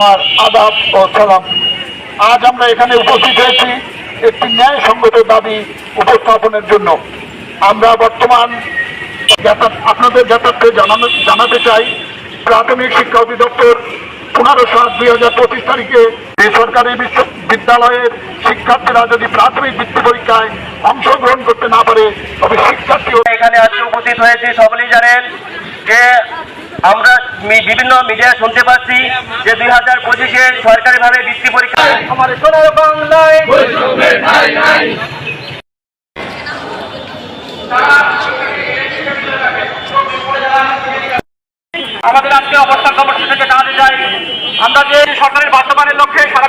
আমার আদাব ও সালাম। আজ আমরা এখানে উপস্থিত হয়েছি একটি ন্যায়সঙ্গত দাবি উপস্থাপনের জন্য। আমরা বর্তমান আপনাদের জ্ঞাতার্থে জানানো জানাতে চাই। প্রাথমিক শিক্ষা অধিদপ্তর পনেরো সাত দুই হাজার পঁচিশ তারিখে বেসরকারি বিশ্ববিদ্যালয়ের শিক্ষার্থীরা যদি প্রাথমিক বৃত্তি পরীক্ষায় অংশগ্রহণ করতে না পারে, তবে শিক্ষার্থী এখানে আজকে উপস্থিত হয়েছি। সকলেই জানেন যে আমরা বিভিন্ন মিডিয়া শুনতে পাচ্ছি যে দুই হাজার পঁচিশে সরকারিভাবে বৃত্তি পরীক্ষা আমার সোনার বাংলায় আমাদের আজকে অবস্থান কর্মসূচি থেকে জানাতে চাই আমরা যে সরকারের বাস্তবায়নের লক্ষ্যে সারা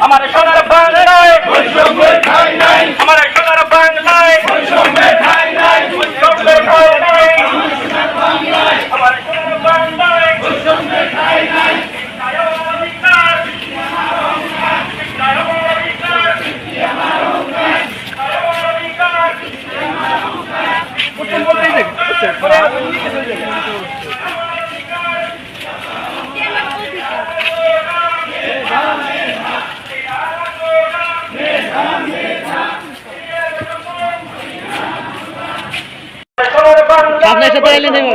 আমার সোনার বাংলায় আমার সোনার বাংলায় বৈষম্যের ঠাঁই নাই। আমার সোনার বাংলায় শিক্ষায় অধিকার। শিক্ষায় অধিকার। শিক্ষায় অধিকার। সোনার বাংলায় আপনার সাথে এলেন এইভাবে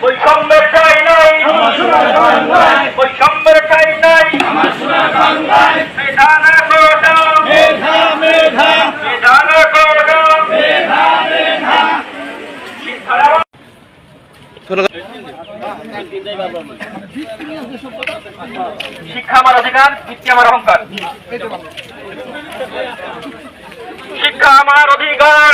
বৈষম্যের নাই। নাই। শিক্ষা আমার অধিকার বৃত্তি আমার অহংকার। শিক্ষা আমার অধিকার।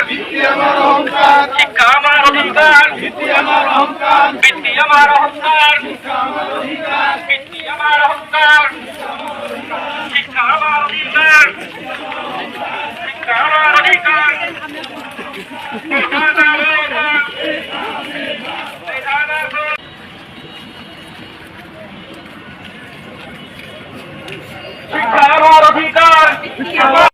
Thank you.